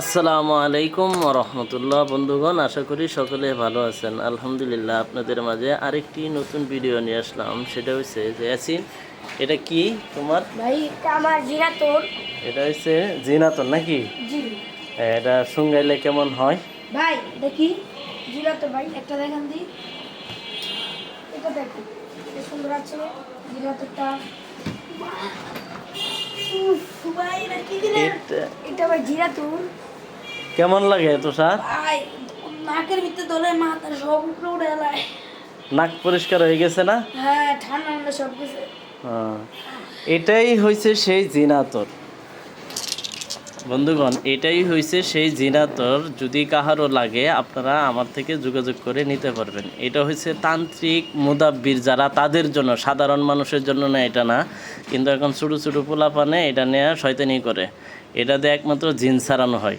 আসসালামু আলাইকুম রহমতুল্লাহ। বন্ধুগণ আশা করি সকলে ভালো আছেন। আলহামদুলিল্লাহ আপনাদের মাঝে আরেকটি নতুন ভিডিও নিয়ে আসলাম। সেটা হচ্ছে যে ইয়াসিন এটা কি তোমার? ভাই এটা আমার জিরা এটা হচ্ছে জিনাতন নাকি? জি। এটা সুঙ্গাইলে কেমন হয়? ভাই দেখি। তো ভাই একটা দেখান দি। এটা দেখো কি সুন্দর আছে জিরা ভাই এটা কি দিলে এটা ভাই জিরা তোর কেমন লাগে তুষার নাকের ভিতরে মাথার সব উপরে উড়ে নাক পরিষ্কার হয়ে গেছে না? হ্যাঁ ঠান্ডা সব কিছু। এটাই হয়েছে সেই জিনাতর। বন্ধুগণ এটাই হয়েছে সেই জিনাতর যদি কাহারও লাগে আপনারা আমার থেকে যোগাযোগ করে নিতে পারবেন। এটা হচ্ছে তান্ত্রিক মুদাব্বির যারা তাদের জন্য সাধারণ মানুষের জন্য না এটা না। কিন্তু এখন ছোটো ছোটো পোলাপানে এটা নিয়ে শয়তানি করে। এটা দিয়ে একমাত্র জিন সারানো হয়।